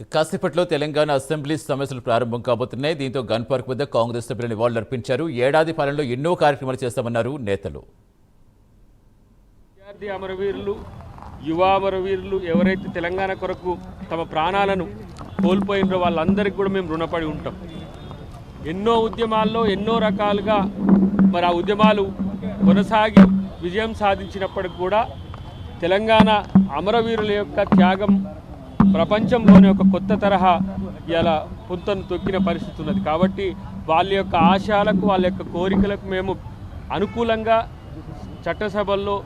కాసేపట్లో తెలంగాణ అసెంబ్లీ సమస్యలు ప్రారంభం కాబోతున్నాయి. దీంతో గన్ పార్క్ వద్ద కాంగ్రెస్ సభ్యులు నివాళులర్పించారు ఏడాది పాలనలో ఎన్నో కార్యక్రమాలు చేస్తామన్నారు నేతలు. విద్యార్థి అమరవీరులు యువ అమరవీరులు ఎవరైతే తెలంగాణ కొరకు తమ ప్రాణాలను కోల్పోయినో వాళ్ళందరికీ కూడా మేము రుణపడి ఉంటాం. ఎన్నో ఉద్యమాల్లో ఎన్నో రకాలుగా మరి ఆ ఉద్యమాలు కొనసాగి విజయం సాధించినప్పటికి కూడా తెలంగాణ అమరవీరుల యొక్క త్యాగం ప్రపంచంలోనే ఒక కొత్త తరహా ఇలా పుంతను తొక్కిన పరిస్థితి ఉన్నది. కాబట్టి వాళ్ళ యొక్క ఆశయాలకు వాళ్ళ యొక్క కోరికలకు మేము అనుకూలంగా చట్టసభల్లో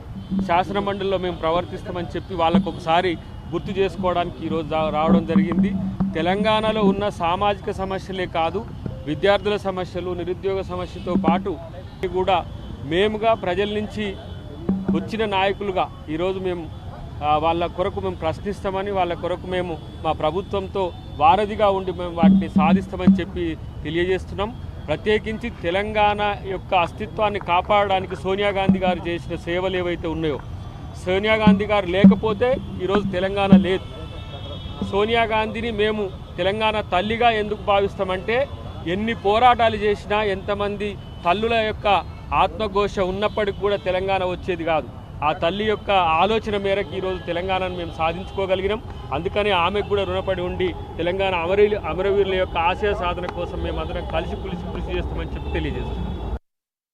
శాసనమండలిలో మేము ప్రవర్తిస్తామని చెప్పి వాళ్ళకు ఒకసారి గుర్తు చేసుకోవడానికి ఈరోజు రావడం జరిగింది. తెలంగాణలో ఉన్న సామాజిక సమస్యలే కాదు విద్యార్థుల సమస్యలు నిరుద్యోగ సమస్యతో పాటు కూడా మేముగా ప్రజల నుంచి వచ్చిన నాయకులుగా ఈరోజు మేము వాళ్ళ కొరకు మేము ప్రశ్నిస్తామని వాళ్ళ కొరకు మేము మా ప్రభుత్వంతో వారధిగా ఉండి మేము వాటిని సాధిస్తామని చెప్పి తెలియజేస్తున్నాం. ప్రత్యేకించి తెలంగాణ యొక్క అస్తిత్వాన్ని కాపాడడానికి సోనియా గాంధీ గారు చేసిన సేవలు ఏవైతే ఉన్నాయో సోనియా గాంధీ గారు లేకపోతే ఈరోజు తెలంగాణ లేదు. సోనియా గాంధీని మేము తెలంగాణ తల్లిగా ఎందుకు భావిస్తామంటే ఎన్ని పోరాటాలు చేసినా ఎంతమంది తల్లుల యొక్క ఆత్మఘోష ఉన్నప్పటికి కూడా తెలంగాణ వచ్చేది కాదు. ఆ తల్లి యొక్క ఆలోచన మేరకు ఈరోజు తెలంగాణను మేము సాధించుకోగలిగినాం. అందుకని ఆమెకు కూడా రుణపడి ఉండి తెలంగాణ అమరవీరు అమరవీరుల యొక్క ఆశయ సాధన కోసం మేము అందరం కలిసి పులిసి కృషి చేస్తామని చెప్పి తెలియజేస్తున్నాం.